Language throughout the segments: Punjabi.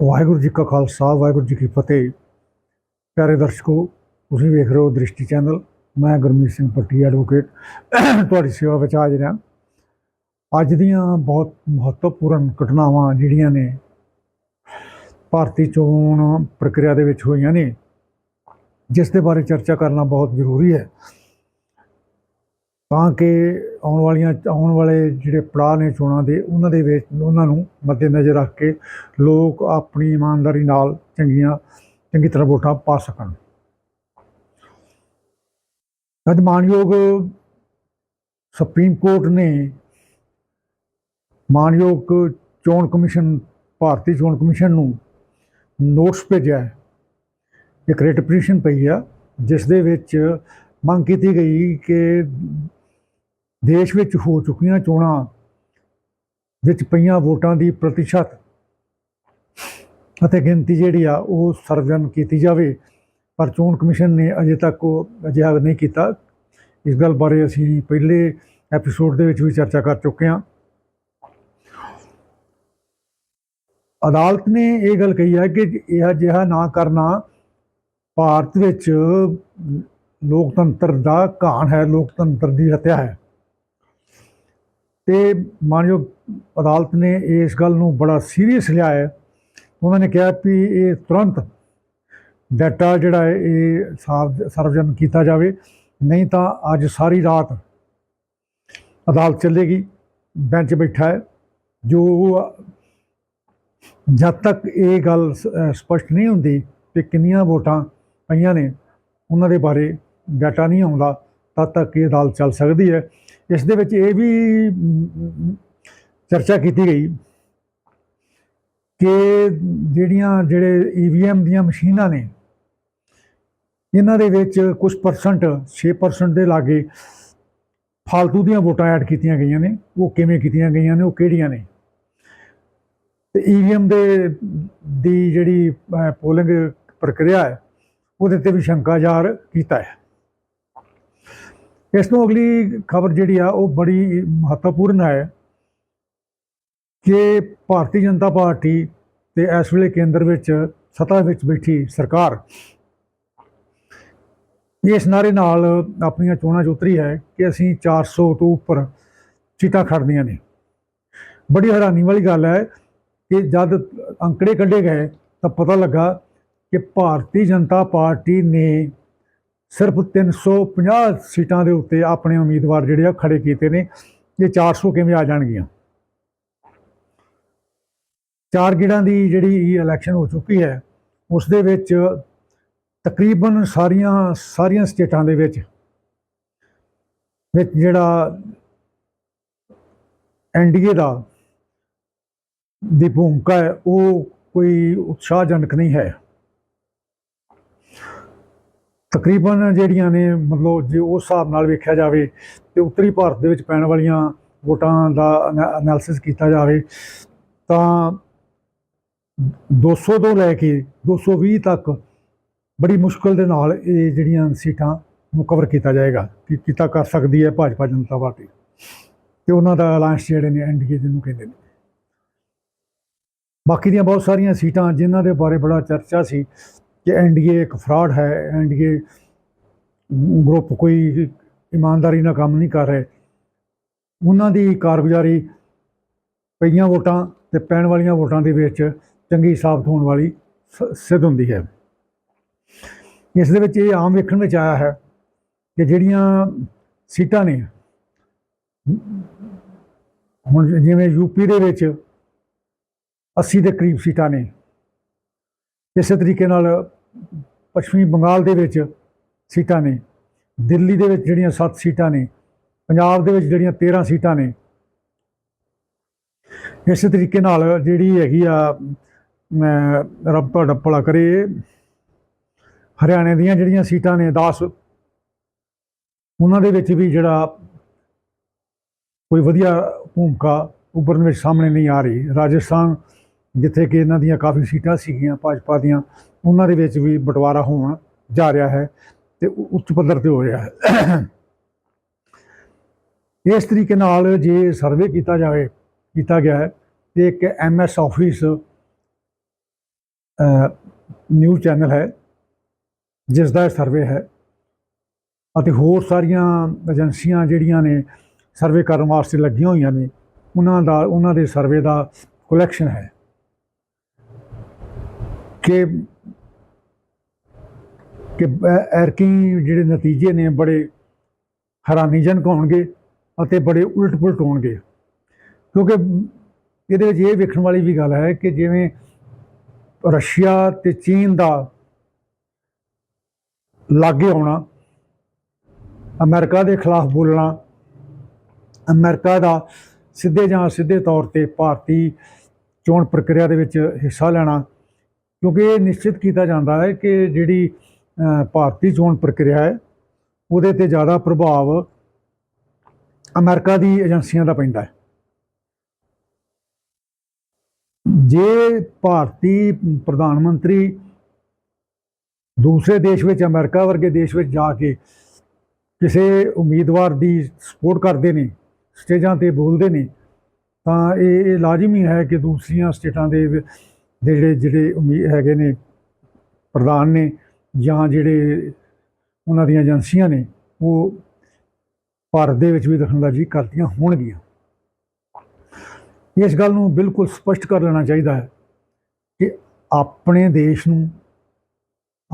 ਵਾਹਿਗੁਰੂ ਜੀ ਕਾ ਖਾਲਸਾ, ਵਾਹਿਗੁਰੂ ਜੀ ਕੀ ਫਤਿਹ। ਪਿਆਰੇ ਦਰਸ਼ਕੋ, ਤੁਸੀਂ ਵੇਖ ਰਹੇ ਹੋ ਦ੍ਰਿਸ਼ਟੀ ਚੈਨਲ। ਮੈਂ ਗੁਰਮੀਤ ਸਿੰਘ ਪੱਟੀ ਐਡਵੋਕੇਟ ਤੁਹਾਡੀ ਸੇਵਾ ਵਿੱਚ ਹਾਜ਼ਰ ਹਾਂ। ਅੱਜ ਦੀਆਂ ਬਹੁਤ ਮਹੱਤਵਪੂਰਨ ਘਟਨਾਵਾਂ ਜਿਹੜੀਆਂ ਨੇ, ਭਾਰਤੀ ਚੋਣ ਪ੍ਰਕਿਰਿਆ ਦੇ ਵਿੱਚ ਹੋਈਆਂ ਨੇ, ਜਿਸ ਦੇ ਬਾਰੇ ਚਰਚਾ ਕਰਨਾ ਬਹੁਤ ਜ਼ਰੂਰੀ ਹੈ। ਤਾਂ ਕਿ ਆਉਣ ਵਾਲੀਆਂ, ਆਉਣ ਵਾਲੇ ਜਿਹੜੇ ਪੜਾਅ ਨੇ ਚੋਣਾਂ ਦੇ, ਉਹਨਾਂ ਦੇ ਵਿੱਚ, ਉਹਨਾਂ ਨੂੰ ਮੱਦੇਨਜ਼ਰ ਰੱਖ ਕੇ ਲੋਕ ਆਪਣੀ ਇਮਾਨਦਾਰੀ ਨਾਲ ਚੰਗੀਆਂ, ਚੰਗੀ ਤਰ੍ਹਾਂ ਵੋਟਾਂ ਪਾ ਸਕਣ। ਅੱਜ ਮਾਨਯੋਗ ਸੁਪਰੀਮ ਕੋਰਟ ਨੇ ਮਾਨਯੋਗ ਚੋਣ ਕਮਿਸ਼ਨ, ਭਾਰਤੀ ਚੋਣ ਕਮਿਸ਼ਨ ਨੂੰ ਨੋਟਿਸ ਭੇਜਿਆ ਹੈ। ਇੱਕ ਰਿਟ ਪਟੀਸ਼ਨ ਪਈ ਆ, ਜਿਸ ਦੇ ਵਿੱਚ ਮੰਗ ਕੀਤੀ ਗਈ ਕਿ ਦੇਸ਼ ਵਿੱਚ ਹੋ ਚੁੱਕੀਆਂ ਚੋਣਾਂ ਵਿੱਚ ਪਈਆਂ ਵੋਟਾਂ ਦੀ ਪ੍ਰਤੀਸ਼ਤ ਅਤੇ ਗਿਣਤੀ ਜਿਹੜੀ ਆ, ਉਹ ਸਰਵਜਨ ਕੀਤੀ ਜਾਵੇ। ਪਰ ਚੋਣ ਕਮਿਸ਼ਨ ਨੇ ਅਜੇ ਤੱਕ ਉਹ ਅਜਿਹਾ ਨਹੀਂ ਕੀਤਾ। ਇਸ ਗੱਲ ਬਾਰੇ ਅਸੀਂ ਪਹਿਲੇ ਐਪੀਸੋਡ ਦੇ ਵਿੱਚ ਵੀ ਚਰਚਾ ਕਰ ਚੁੱਕੇ ਹਾਂ। ਅਦਾਲਤ ਨੇ ਇਹ ਗੱਲ ਕਹੀ ਹੈ ਕਿ ਇਹ ਅਜਿਹਾ ਨਾ ਕਰਨਾ ਭਾਰਤ ਵਿੱਚ ਲੋਕਤੰਤਰ ਦਾ ਘਾਣ ਹੈ, ਲੋਕਤੰਤਰ ਦੀ ਹੱਤਿਆ ਹੈ। ਤੇ ਮਾਨਯੋਗ ਅਦਾਲਤ ਨੇ ਇਸ ਗੱਲ ਨੂੰ ਬੜਾ ਸੀਰੀਅਸ ਲਿਆ ਹੈ। ਉਹਨਾਂ ਨੇ ਕਿਹਾ ਵੀ ਇਹ ਤੁਰੰਤ ਡਾਟਾ ਜਿਹੜਾ ਹੈ ਇਹ ਸਾਰਵ- ਸਰਵਜਨ ਕੀਤਾ ਜਾਵੇ, ਨਹੀਂ ਤਾਂ ਅੱਜ ਸਾਰੀ ਰਾਤ ਅਦਾਲਤ ਚੱਲੇਗੀ, ਬੈਂਚ ਬੈਠਾ ਹੈ। ਜੋ ਜਦ ਤੱਕ ਇਹ ਗੱਲ ਸ- ਅਹ ਸਪਸ਼ਟ ਨਹੀਂ ਹੁੰਦੀ ਕਿ ਕਿੰਨੀਆਂ ਵੋਟਾਂ ਪਈਆਂ ਨੇ, ਉਹਨਾਂ ਦੇ ਬਾਰੇ ਡਾਟਾ ਨਹੀਂ ਆਉਂਦਾ, ਤਦ ਤੱਕ ਇਹ ਅਦਾਲਤ ਚੱਲ ਸਕਦੀ ਹੈ। ਇਸ ਦੇ ਵਿੱਚ ਇਹ ਵੀ ਚਰਚਾ ਕੀਤੀ ਗਈ ਕਿ ਜਿਹੜੀਆਂ, ਜਿਹੜੇ ਈਵੀਐਮ ਦੀਆਂ ਮਸ਼ੀਨਾਂ ਨੇ, ਇਹਨਾਂ ਦੇ ਵਿੱਚ ਕੁਝ ਪਰਸੈਂਟ 6% ਦੇ ਲਾਗੇ ਫਾਲਤੂ ਦੀਆਂ ਵੋਟਾਂ ਐਡ ਕੀਤੀਆਂ ਗਈਆਂ ਨੇ। ਉਹ ਕਿਵੇਂ ਕੀਤੀਆਂ ਗਈਆਂ ਨੇ, ਉਹ ਕਿਹੜੀਆਂ ਨੇ? ਤੇ ਈਵੀਐਮ ਦੇ, ਦੀ ਜਿਹੜੀ ਪੋਲਿੰਗ ਪ੍ਰਕਿਰਿਆ ਹੈ, ਉਹਦੇ ਤੇ ਵੀ ਸ਼ੰਕਾਜਾਰ ਕੀਤਾ ਹੈ। ਇਸ ਤੋਂ ਅਗਲੀ ਖਬਰ ਜਿਹੜੀ ਆ, ਉਹ ਬੜੀ ਮਹੱਤਵਪੂਰਨ ਹੈ ਕਿ ਭਾਰਤੀ ਜਨਤਾ ਪਾਰਟੀ ਤੇ ਇਸ ਵੇਲੇ ਕੇਂਦਰ ਵਿੱਚ, ਸੱਤਾ ਵਿੱਚ ਬੈਠੀ ਸਰਕਾਰ। ਇਸ ਨਾਰੇ ਨਾਲ ਆਪਣੀਆਂ ਚੋਣਾਂ 'ਚ ਉਤਰੀ ਹੈ ਕਿ ਅਸੀਂ 400 ਤੋਂ ਉੱਪਰ ਸੀਟਾਂ ਖੜਦੀਆਂ ਨੇ। ਬੜੀ ਹੈਰਾਨੀ ਵਾਲੀ ਗੱਲ ਹੈ ਕਿ ਜਦ ਅੰਕੜੇ ਕੱਢੇ ਗਏ ਤਾਂ ਪਤਾ ਲੱਗਾ ਕਿ ਭਾਰਤੀ ਜਨਤਾ ਪਾਰਟੀ ਨੇ ਸਿਰਫ 350 ਸੀਟਾਂ ਦੇ ਉੱਤੇ ਆਪਣੇ ਉਮੀਦਵਾਰ ਜਿਹੜੇ ਆ ਖੜੇ ਕੀਤੇ ਨੇ। ਇਹ 400 ਕਿਵੇਂ ਆ ਜਾਣਗੀਆਂ? ਚਾਰ ਗਿੜਾਂ ਦੀ ਜਿਹੜੀ ਇਹ ਇਲੈਕਸ਼ਨ ਹੋ ਚੁੱਕੀ ਹੈ, ਉਸ ਦੇ ਵਿੱਚ ਤਕਰੀਬਨ ਸਾਰੀਆਂ ਸਾਰੀਆਂ ਸਟੇਟਾਂ ਦੇ ਵਿੱਚ ਵਿੱਚ ਜਿਹੜਾ ਐਨਡੀਏ ਦਾ ਦੀ ਭੂਮਿਕਾ ਹੈ, ਉਹ ਕੋਈ ਉਤਸ਼ਾਹਜਨਕ ਨਹੀਂ ਹੈ। ਤਕਰੀਬਨ ਜਿਹੜੀਆਂ ਨੇ ਮਤਲਬ ਜੇ ਉਸ ਹਿਸਾਬ ਨਾਲ ਵੇਖਿਆ ਜਾਵੇ ਤੇ ਉੱਤਰੀ ਭਾਰਤ ਦੇ ਵਿੱਚ ਪੈਣ ਵਾਲੀਆਂ ਵੋਟਾਂ ਦਾ ਐਨਾਲਿਸਿਸ ਕੀਤਾ ਜਾਵੇ, ਤਾਂ 200 ਤੋਂ ਲੈ ਕੇ 220 ਤੱਕ ਬੜੀ ਮੁਸ਼ਕਲ ਦੇ ਨਾਲ ਇਹ ਜਿਹੜੀਆਂ ਸੀਟਾਂ ਨੂੰ ਕਵਰ ਕੀਤਾ ਜਾਏਗਾ, ਕਿ ਕੀਤਾ ਕਰ ਸਕਦੀ ਹੈ ਭਾਜਪਾ ਜਨਤਾ ਪਾਰਟੀ ਤੇ ਉਹਨਾਂ ਦਾ ਅਲਾਈਅੰਸ ਜਿਹੜੇ ਨੇ ਐਨਡੀਏ ਜਿਹਨੂੰ ਕਹਿੰਦੇ ਨੇ। ਬਾਕੀ ਦੀਆਂ ਬਹੁਤ ਸਾਰੀਆਂ ਸੀਟਾਂ ਜਿਨ੍ਹਾਂ ਦੇ ਬਾਰੇ ਬੜਾ ਚਰਚਾ ਸੀ ਕਿ ਐਨਡੀਏ ਇੱਕ ਫਰਾਡ ਹੈ ਐਨਡੀਏ ਗਰੁੱਪ ਕੋਈ ਇਮਾਨਦਾਰੀ ਨਾਲ ਕੰਮ ਨਹੀਂ ਕਰ ਰਹੇ। ਉਹਨਾਂ ਦੀ ਕਾਰਗੁਜ਼ਾਰੀ ਪਈਆਂ ਵੋਟਾਂ ਤੇ ਪੈਣ ਵਾਲੀਆਂ ਵੋਟਾਂ ਦੇ ਵਿੱਚ ਚੰਗੀ ਸਾਬਤ ਹੋਣ ਵਾਲੀ ਸ- ਸਿੱਧ ਹੁੰਦੀ ਹੈ। ਇਸ ਦੇ ਵਿੱਚ ਇਹ ਆਮ ਵੇਖਣ ਵਿੱਚ ਆਇਆ ਹੈ ਕਿ ਜਿਹੜੀਆਂ ਸੀਟਾਂ ਨੇ, ਹੁਣ ਜਿਵੇਂ ਯੂਪੀ ਦੇ ਵਿੱਚ 80 ਦੇ ਕਰੀਬ ਸੀਟਾਂ ਨੇ ਇਸੇ ਤਰੀਕੇ ਨਾਲ ਪੱਛਮੀ ਬੰਗਾਲ ਦੇ ਵਿੱਚ ਸੀਟਾਂ ਨੇ, ਦਿੱਲੀ ਦੇ ਵਿੱਚ ਜਿਹੜੀਆਂ 7 ਸੀਟਾਂ ਨੇ, ਪੰਜਾਬ ਦੇ ਵਿੱਚ ਜਿਹੜੀਆਂ 13 ਸੀਟਾਂ ਨੇ। ਇਸੇ ਤਰੀਕੇ ਨਾਲ ਜਿਹੜੀ ਹੈਗੀ ਆ, ਮੈਂ ਰੱਬ ਤੁਹਾਡਾ ਭਲਾ ਕਰੇ, ਹਰਿਆਣੇ ਦੀਆਂ ਜਿਹੜੀਆਂ ਸੀਟਾਂ ਨੇ 10 ਉਹਨਾਂ ਦੇ ਵਿੱਚ ਵੀ ਜਿਹੜਾ ਕੋਈ ਵਧੀਆ ਭੂਮਿਕਾ ਉੱਭਰਨ ਵਿੱਚ ਸਾਹਮਣੇ ਨਹੀਂ ਆ ਰਹੀ। ਰਾਜਸਥਾਨ ਜਿੱਥੇ ਕਿ ਇਹਨਾਂ ਦੀਆਂ ਕਾਫੀ ਸੀਟਾਂ ਸੀਗੀਆਂ ਭਾਜਪਾ ਦੀਆਂ, ਉਹਨਾਂ ਦੇ ਵਿੱਚ ਵੀ ਬਟਵਾਰਾ ਹੋਣ ਜਾ ਰਿਹਾ ਹੈ ਤੇ ਉੱਚ ਪੱਧਰ ਤੇ ਹੋ ਰਿਹਾ ਹੈ। ਇਸ ਤਰੀਕੇ ਨਾਲ ਜੇ ਸਰਵੇ ਕੀਤਾ ਜਾਵੇ, ਕੀਤਾ ਗਿਆ ਹੈ ਤੇ ਇੱਕ ਐਮਐਸ ਆਫਿਸ ਨਿਊਜ਼ ਚੈਨਲ ਹੈ, ਜਿਸ ਦਾ ਸਰਵੇ ਹੈ ਅਤੇ ਹੋਰ ਸਾਰੀਆਂ ਏਜੰਸੀਆਂ ਜਿਹੜੀਆਂ ਨੇ ਸਰਵੇ ਕਰਨ ਵਾਸਤੇ ਲੱਗੀਆਂ ਹੋਈਆਂ ਨੇ, ਉਹਨਾਂ ਦਾ, ਉਹਨਾਂ ਦੇ ਸਰਵੇ ਦਾ ਕਲੈਕਸ਼ਨ ਹੈ। ਕਿ ਕਿ ਐਰਕੀ ਜਿਹੜੇ ਨਤੀਜੇ ਨੇ ਬੜੇ ਹੈਰਾਨੀਜਨਕ ਹੋਣਗੇ ਅਤੇ ਬੜੇ ਉਲਟ ਪੁਲਟ ਹੋਣਗੇ। ਕਿਉਂਕਿ ਇਹਦੇ ਵਿੱਚ ਇਹ ਵੇਖਣ ਵਾਲੀ ਵੀ ਗੱਲ ਹੈ ਕਿ ਜਿਵੇਂ ਰਸ਼ੀਆ ਤੇ ਚੀਨ ਦਾ ਲਾਗੇ ਆਉਣਾ, ਅਮਰੀਕਾ ਦੇ ਖਿਲਾਫ ਬੋਲਣਾ, ਅਮਰੀਕਾ ਦਾ ਸਿੱਧੇ ਜਾਂ ਸਿੱਧੇ ਤੌਰ ਤੇ ਭਾਰਤੀ ਚੋਣ ਪ੍ਰਕਿਰਿਆ ਦੇ ਵਿੱਚ ਹਿੱਸਾ ਲੈਣਾ ਕਿਉਂਕਿ ਇਹ ਨਿਸ਼ਚਿਤ ਕੀਤਾ ਜਾਂਦਾ ਹੈ ਕਿ ਜਿਹੜੀ ਭਾਰਤੀ ਚੋਣ ਪ੍ਰਕਿਰਿਆ ਹੈ, ਉਹਦੇ ਤੇ ਜ਼ਿਆਦਾ ਪ੍ਰਭਾਵ ਅਮਰੀਕਾ ਦੀ ਏਜੰਸੀਆਂ ਦਾ ਪੈਂਦਾ ਹੈ। ਜੇ ਭਾਰਤੀ ਪ੍ਰਧਾਨ ਮੰਤਰੀ ਦੂਸਰੇ ਦੇਸ਼ ਵਿੱਚ, ਅਮਰੀਕਾ ਵਰਗੇ ਦੇਸ਼ ਵਿੱਚ ਜਾ ਕੇ ਕਿਸੇ ਉਮੀਦਵਾਰ ਦੀ ਸਪੋਰਟ ਕਰਦੇ ਨੇ, ਸਟੇਜਾਂ ਤੇ ਬੋਲਦੇ ਨੇ, ਤਾਂ ਇਹ ਲਾਜ਼ਮੀ ਹੈ ਕਿ ਦੂਸਰੀਆਂ ਸਟੇਟਾਂ ਦੇ ਦੇ ਜਿਹੜੇ ਜਿਹੜੇ ਉਮੀ- ਹੈਗੇ ਨੇ, ਪ੍ਰਧਾਨ ਨੇ ਜਾਂ ਜਿਹੜੇ ਉਹਨਾਂ ਦੀਆਂ ਏਜੰਸੀਆਂ ਨੇ, ਉਹ ਭਾਰਤ ਦੇ ਵਿੱਚ ਵੀ ਦਖਲਅੰਦਾਜ਼ੀ ਕਰਦੀਆਂ ਹੋਣਗੀਆਂ। ਇਸ ਗੱਲ ਨੂੰ ਬਿਲਕੁਲ ਸਪਸ਼ਟ ਕਰ ਲੈਣਾ ਚਾਹੀਦਾ ਹੈ ਕਿ ਆਪਣੇ ਦੇਸ਼ ਨੂੰ,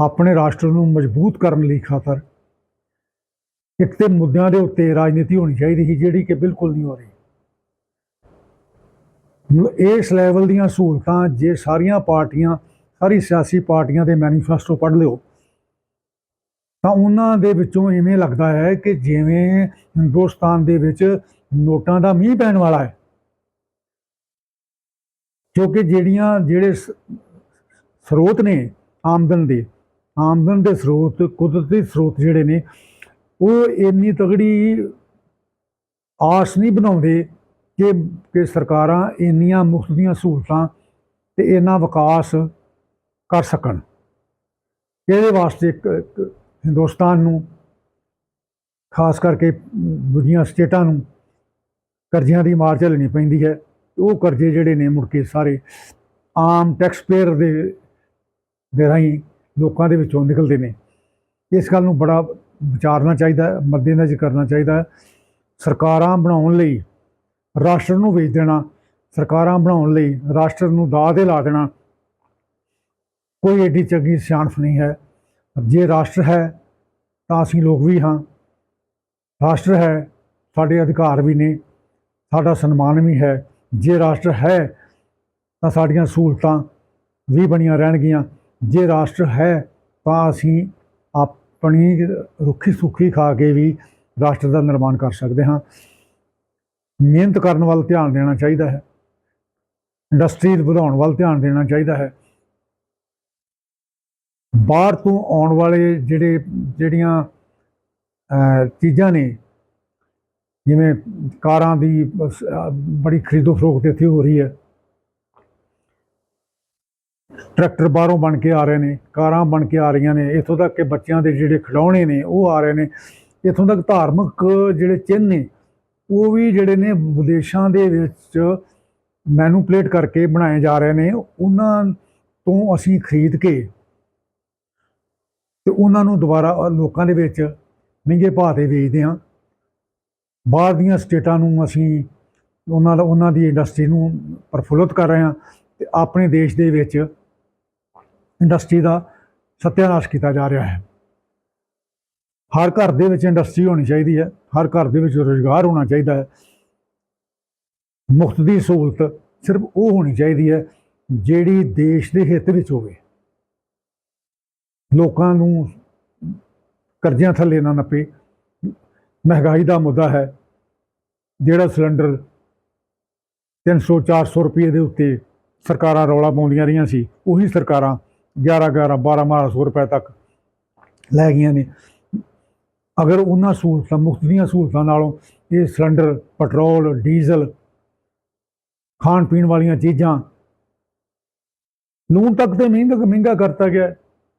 ਆਪਣੇ ਰਾਸ਼ਟਰ ਨੂੰ ਮਜ਼ਬੂਤ ਕਰਨ ਲਈ ਖਾਤਰ ਇੱਕ ਤੇ ਮੁੱਦਿਆਂ ਦੇ ਉੱਤੇ ਰਾਜਨੀਤੀ ਹੋਣੀ ਚਾਹੀਦੀ ਸੀ, ਜਿਹੜੀ ਕਿ ਬਿਲਕੁਲ ਨਹੀਂ ਹੋ ਰਹੀ। ਇਸ ਲੈਵਲ ਦੀਆਂ ਸਹੂਲਤਾਂ ਜੇ ਸਾਰੀਆਂ ਪਾਰਟੀਆਂ, ਸਾਰੀ ਸਿਆਸੀ ਪਾਰਟੀਆਂ ਦੇ ਮੈਨੀਫੈਸਟੋ ਪੜ੍ਹ ਲਿਓ, ਤਾਂ ਉਹਨਾਂ ਦੇ ਵਿੱਚੋਂ ਇਵੇਂ ਲੱਗਦਾ ਹੈ ਕਿ ਜਿਵੇਂ ਹਿੰਦੁਸਤਾਨ ਦੇ ਵਿੱਚ ਨੋਟਾਂ ਦਾ ਮੀਂਹ ਪੈਣ ਵਾਲਾ ਹੈ ਕਿਉਂਕਿ ਜਿਹੜੀਆਂ, ਜਿਹੜੇ ਸਰੋਤ ਨੇ ਆਮਦਨ ਦੇ ਆਮਦਨ ਦੇ ਸਰੋਤ, ਕੁਦਰਤੀ ਸਰੋਤ ਜਿਹੜੇ ਨੇ, ਉਹ ਇੰਨੀ ਤਗੜੀ ਆਸ ਨਹੀਂ ਬਣਾਉਂਦੇ ਕਿ ਕਿ ਸਰਕਾਰਾਂ ਇੰਨੀਆਂ ਮੁਫਤ ਦੀਆਂ ਸਹੂਲਤਾਂ ਤੇ ਇੰਨਾ ਵਿਕਾਸ ਕਰ ਸਕਣ। ਇਹਦੇ ਵਾਸਤੇ ਇੱਕ ਹਿੰਦੁਸਤਾਨ ਨੂੰ, ਖਾਸ ਕਰਕੇ ਦੂਜੀਆਂ ਸਟੇਟਾਂ ਨੂੰ ਕਰਜ਼ਿਆਂ ਦੀ ਮਾਰ ਝੱਲਣੀ ਪੈਂਦੀ ਹੈ। ਉਹ ਕਰਜ਼ੇ ਜਿਹੜੇ ਨੇ ਮੁੜ ਕੇ ਸਾਰੇ ਆਮ ਟੈਕਸ ਪੇਅਰ ਦੇ ਦੇ ਰਾਹੀਂ ਲੋਕਾਂ ਦੇ ਵਿੱਚੋਂ ਨਿਕਲਦੇ ਨੇ। ਇਸ ਗੱਲ ਨੂੰ ਬੜਾ ਵਿਚਾਰਨਾ ਚਾਹੀਦਾ, ਮੱਦੇਨਜ਼ਰ ਕਰਨਾ ਚਾਹੀਦਾ। ਸਰਕਾਰਾਂ ਬਣਾਉਣ ਲਈ ਰਾਸ਼ਟਰ ਨੂੰ ਵੇਚ ਦੇਣਾ, ਸਰਕਾਰਾਂ ਬਣਾਉਣ ਲਈ ਰਾਸ਼ਟਰ ਨੂੰ ਦਾਅ 'ਤੇ ਲਾ ਦੇਣਾ, ਕੋਈ ਏਡੀ ਚੰਗੀ ਸਿਆਣਪ ਨਹੀਂ ਹੈ। ਜੇ ਰਾਸ਼ਟਰ ਹੈ, ਤਾਂ ਅਸੀਂ ਲੋਕ ਵੀ ਹਾਂ। ਰਾਸ਼ਟਰ ਹੈ, ਸਾਡੇ ਅਧਿਕਾਰ ਵੀ ਨੇ, ਸਾਡਾ ਸਨਮਾਨ ਵੀ ਹੈ। ਜੇ ਰਾਸ਼ਟਰ ਹੈ, ਤਾਂ ਸਾਡੀਆਂ ਸਹੂਲਤਾਂ ਵੀ ਬਣੀਆਂ ਰਹਿਣਗੀਆਂ। ਜੇ ਰਾਸ਼ਟਰ ਹੈ, ਤਾਂ ਅਸੀਂ ਆਪਣੀ ਰੁੱਖੀ ਸੁੱਖੀ ਖਾ ਕੇ ਵੀ ਰਾਸ਼ਟਰ ਦਾ ਨਿਰਮਾਣ ਕਰ ਸਕਦੇ ਹਾਂ। ਮਿਹਨਤ ਕਰਨ ਵੱਲ ਧਿਆਨ ਦੇਣਾ ਚਾਹੀਦਾ ਹੈ। ਇੰਡਸਟਰੀ ਵਧਾਉਣ ਵੱਲ ਧਿਆਨ ਦੇਣਾ ਚਾਹੀਦਾ ਹੈ। ਬਾਹਰ ਤੋਂ ਆਉਣ ਵਾਲੇ ਜਿਹੜੇ, ਜਿਹੜੀਆਂ ਚੀਜ਼ਾਂ ਨੇ, ਜਿਵੇਂ ਕਾਰਾਂ ਦੀ ਬੜੀ ਖਰੀਦੋ ਫਰੋਖਤ ਇੱਥੇ ਹੋ ਰਹੀ ਹੈ। ਟਰੈਕਟਰ ਬਾਹਰੋਂ ਬਣ ਕੇ ਆ ਰਹੇ ਨੇ, ਕਾਰਾਂ ਬਣ ਕੇ ਆ ਰਹੀਆਂ ਨੇ, ਇੱਥੋਂ ਤੱਕ ਕਿ ਬੱਚਿਆਂ ਦੇ ਜਿਹੜੇ ਖਿਡੌਣੇ ਨੇ, ਉਹ ਆ ਰਹੇ ਨੇ। ਇੱਥੋਂ ਤੱਕ ਧਾਰਮਿਕ ਜਿਹੜੇ ਚਿੰਨ੍ਹ ਨੇ ਉਹ ਵੀ ਜਿਹੜੇ ਨੇ ਵਿਦੇਸ਼ਾਂ ਦੇ ਵਿੱਚ ਮੈਨੂਪਲੇਟ ਕਰਕੇ ਬਣਾਏ ਜਾ ਰਹੇ ਨੇ, ਉਹਨਾਂ ਤੋਂ ਅਸੀਂ ਖਰੀਦ ਕੇ ਤੇ ਉਹਨਾਂ ਨੂੰ ਦੁਬਾਰਾ ਲੋਕਾਂ ਦੇ ਵਿੱਚ ਮਹਿੰਗੇ ਭਾਅ ਤੇ ਵੇਚਦੇ ਹਾਂ। ਬਾਹਰ ਦੀਆਂ ਸਟੇਟਾਂ ਨੂੰ ਅਸੀਂ ਉਹਨਾਂ ਦਾ, ਉਹਨਾਂ ਦੀ ਇੰਡਸਟਰੀ ਨੂੰ ਪ੍ਰਫੁੱਲਤ ਕਰ ਰਹੇ ਹਾਂ ਤੇ ਆਪਣੇ ਦੇਸ਼ ਦੇ ਵਿੱਚ ਇੰਡਸਟਰੀ ਦਾ ਸਤਿਆਨਾਸ਼ ਕੀਤਾ ਜਾ ਰਿਹਾ ਹੈ। ਹਰ ਘਰ ਦੇ ਵਿੱਚ ਇੰਡਸਟਰੀ ਹੋਣੀ ਚਾਹੀਦੀ ਹੈ, ਹਰ ਘਰ ਦੇ ਵਿੱਚ ਰੋਜ਼ਗਾਰ ਹੋਣਾ ਚਾਹੀਦਾ ਹੈ। ਮੁਫਤ ਦੀ ਸਹੂਲਤ ਸਿਰਫ ਉਹ ਹੋਣੀ ਚਾਹੀਦੀ ਹੈ ਜਿਹੜੀ ਦੇਸ਼ ਦੇ ਹਿੱਤ ਵਿੱਚ ਹੋਵੇ। ਲੋਕਾਂ ਨੂੰ ਕਰਜ਼ਿਆਂ ਥੱਲੇ ਨਾ ਨੱਪੇ। ਮਹਿੰਗਾਈ ਦਾ ਮੁੱਦਾ ਹੈ। ਜਿਹੜਾ ਸਿਲੰਡਰ 300 400 ਰੁਪਏ ਦੇ ਉੱਤੇ ਸਰਕਾਰਾਂ ਰੌਲਾ ਪਾਉਂਦੀਆਂ ਰਹੀਆਂ ਸੀ, ਉਹੀ ਸਰਕਾਰਾਂ 11 11 12 1200 ਰੁਪਏ ਤੱਕ ਲੈ ਗਈਆਂ ਨੇ। ਅਗਰ ਉਹਨਾਂ ਸਹੂਲਤਾਂ ਮੁਫਤ ਦੀਆਂ ਸਹੂਲਤਾਂ ਨਾਲੋਂ ਇਹ ਸਿਲੰਡਰ, ਪੈਟਰੋਲ, ਡੀਜ਼ਲ, ਖਾਣ ਪੀਣ ਵਾਲੀਆਂ ਚੀਜ਼ਾਂ ਲੂਣ ਤੱਕ ਤੇ ਮਹਿੰਗਾ ਮਹਿੰਗਾ ਕਰਤਾ ਗਿਆ।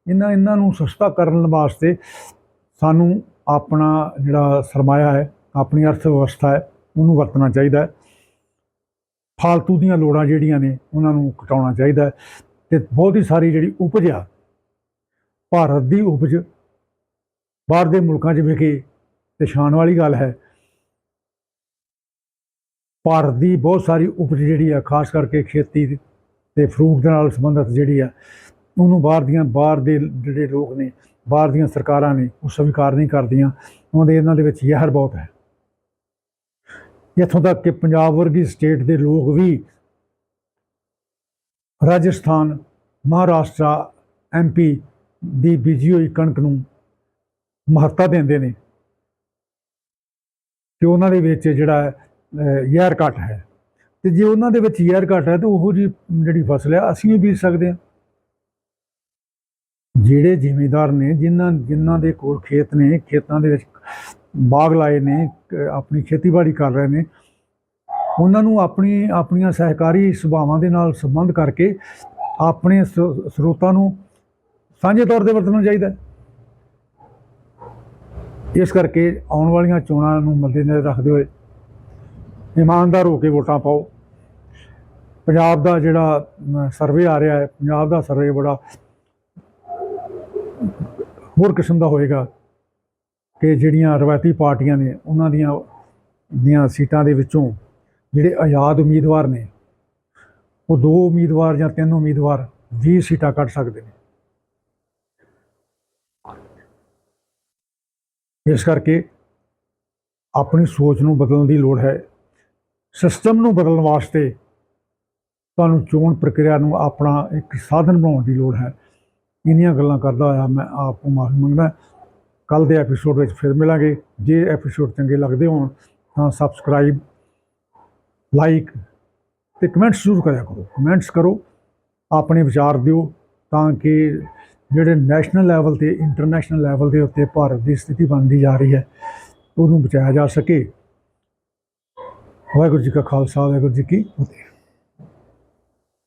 ਇਹਨਾਂ ਇਹਨਾਂ ਨੂੰ ਸਸਤਾ ਕਰਨ ਵਾਸਤੇ ਸਾਨੂੰ ਆਪਣਾ ਜਿਹੜਾ ਸਰਮਾਇਆ ਹੈ, ਆਪਣੀ ਅਰਥ ਵਿਵਸਥਾ ਹੈ, ਉਹਨੂੰ ਵਰਤਣਾ ਚਾਹੀਦਾ ਹੈ। ਫਾਲਤੂ ਦੀਆਂ ਲੋੜਾਂ ਜਿਹੜੀਆਂ ਨੇ, ਉਹਨਾਂ ਨੂੰ ਘਟਾਉਣਾ ਚਾਹੀਦਾ ਹੈ। ਤੇ ਬਹੁਤ ਹੀ ਸਾਰੀ ਜਿਹੜੀ ਉਪਜ ਆ, ਭਾਰਤ ਦੀ ਉਪਜ ਬਾਹਰ ਦੇ ਮੁਲਕਾਂ 'ਚ ਵਿਖੇ ਤੇ ਸ਼ਾਨ ਵਾਲੀ ਗੱਲ ਹੈ, ਭਾਰਤ ਦੀ ਬਹੁਤ ਸਾਰੀ ਉਪਜ ਜਿਹੜੀ ਆ, ਖਾਸ ਕਰਕੇ ਖੇਤੀ ਦੀ ਤੇ ਫਰੂਟ ਦੇ ਨਾਲ ਸੰਬੰਧਿਤ ਜਿਹੜੀ ਆ, ਉਹਨੂੰ ਬਾਹਰ ਦੀਆਂ, ਬਾਹਰ ਦੇ ਜਿਹੜੇ ਲੋਕ ਨੇ, ਬਾਹਰ ਦੀਆਂ ਸਰਕਾਰਾਂ ਨੇ, ਉਹ ਸਵੀਕਾਰ ਨਹੀਂ ਕਰਦੀਆਂ, ਉਹਨਾਂ ਦੇ ਇਹਨਾਂ ਦੇ ਵਿੱਚ ਜ਼ਹਿਰ ਬਹੁਤ ਹੈ। ਇੱਥੋਂ ਤੱਕ ਕਿ ਪੰਜਾਬ ਵਰਗੀ ਸਟੇਟ ਦੇ ਲੋਕ ਵੀ ਰਾਜਸਥਾਨ, ਮਹਾਰਾਸ਼ਟਰ ਐਮਪੀ ਦੀ ਬੀਜੀ ਹੋਈ ਕਣਕ ਨੂੰ ਮਹੱਤਤਾ ਦਿੰਦੇ ਨੇ। ਕਿ ਉਹਨਾਂ ਦੇ ਵਿੱਚ ਜਿਹੜਾ ਹੈ, ਅਹ, ਘੱਟ ਹੈ। ਤੇ ਜੇ ਉਹਨਾਂ ਦੇ ਵਿੱਚ ਜ਼ਹਿਰ ਘੱਟ ਹੈ ਤਾਂ ਉਹੋ ਜੀ ਜਿਹੜੀ ਫਸਲ ਹੈ ਅਸੀਂ ਵੀ ਬੀਜ ਸਕਦੇ ਹਾਂ। ਜਿਹੜੇ ਜ਼ਿਮੀਦਾਰ ਨੇ ਜਿਨ੍ਹਾਂ ਜਿਨ੍ਹਾਂ ਦੇ ਕੋਲ ਖੇਤ ਨੇ ਖੇਤਾਂ ਦੇ ਵਿੱਚ ਬਾਗ ਲਾਏ ਨੇ ਆਪਣੀ ਖੇਤੀਬਾੜੀ ਕਰ ਰਹੇ ਨੇ ਉਹਨਾਂ ਨੂੰ ਆਪਣੀ ਆਪਣੀਆਂ ਸਹਿਕਾਰੀ ਸੁਭਾਵਾਂ ਦੇ ਨਾਲ ਸੰਬੰਧ ਕਰਕੇ ਆਪਣੇ ਸ- ਸਰੋਤਾਂ ਨੂੰ ਸਾਂਝੇ ਤੌਰ ਤੇ ਵਰਤਣਾ ਚਾਹੀਦਾ ਹੈ। ਇਸ ਕਰਕੇ ਆਉਣ ਵਾਲੀਆਂ ਚੋਣਾਂ ਨੂੰ ਮੱਦੇਨਜ਼ਰ ਰੱਖਦੇ ਹੋਏ ਇਮਾਨਦਾਰ ਹੋ ਕੇ ਵੋਟਾਂ ਪਾਓ। ਪੰਜਾਬ ਦਾ ਜਿਹੜਾ ਸਰਵੇ ਆ ਰਿਹਾ ਹੈ, ਪੰਜਾਬ ਦਾ ਸਰਵੇ ਬੜਾ ਹੋਰ ਕਿਸਮ ਦਾ ਹੋਏਗਾ ਕਿ ਜਿਹੜੀਆਂ ਰਵਾਇਤੀ ਪਾਰਟੀਆਂ ਨੇ, ਉਹਨਾਂ ਦੀਆਂ ਦੀਆਂ ਸੀਟਾਂ ਦੇ ਵਿੱਚੋਂ ਜਿਹੜੇ ਆਜ਼ਾਦ ਉਮੀਦਵਾਰ ਨੇ, ਉਹ ਦੋ ਉਮੀਦਵਾਰ ਜਾਂ ਤਿੰਨ ਉਮੀਦਵਾਰ 20 ਸੀਟਾਂ ਕੱਢ ਸਕਦੇ ਨੇ। ਇਸ ਕਰਕੇ ਆਪਣੀ ਸੋਚ ਨੂੰ ਬਦਲਣ ਦੀ ਲੋੜ ਹੈ। ਸਿਸਟਮ ਨੂੰ ਬਦਲਣ ਵਾਸਤੇ ਤੁਹਾਨੂੰ ਚੋਣ ਪ੍ਰਕਿਰਿਆ ਨੂੰ ਆਪਣਾ ਇੱਕ ਸਾਧਨ ਬਣਾਉਣ ਦੀ ਲੋੜ ਹੈ। ਇੰਨੀਆਂ ਗੱਲਾਂ ਕਰਦਾ ਹੋਇਆ ਮੈਂ ਆਪ ਨੂੰ ਮਾਫੀ ਮੰਗਦਾ। ਕੱਲ ਦੇ ਐਪੀਸੋਡ ਵਿੱਚ ਫਿਰ ਮਿਲਾਂਗੇ। ਜੇ ਐਪੀਸੋਡ ਚੰਗੇ ਲੱਗਦੇ ਹੋਣ ਤਾਂ ਸਬਸਕ੍ਰਾਈਬ ਲਾਈਕ ਤੇ ਕਮੈਂਟਸ ਜ਼ਰੂਰ ਕਰਿਆ ਕਰੋ। ਕਮੈਂਟਸ ਕਰੋ, ਆਪਣੇ ਵਿਚਾਰ ਦਿਓ ਤਾਂ ਕਿ ਜਿਹੜੇ ਨੈਸ਼ਨਲ ਲੈਵਲ ਤੇ ਇੰਟਰਨੈਸ਼ਨਲ ਲੈਵਲ ਦੇ ਉੱਤੇ ਭਾਰਤ ਦੀ ਸਥਿਤੀ ਬਣਦੀ ਜਾ ਰਹੀ ਹੈ, ਉਹਨੂੰ ਬਚਾਇਆ ਜਾ ਸਕੇ। ਵਾਹਿਗੁਰੂ ਜੀ ਕਾ ਖਾਲਸਾ, ਵਾਹਿਗੁਰੂ ਜੀ ਕੀ ਫਤਿਹ।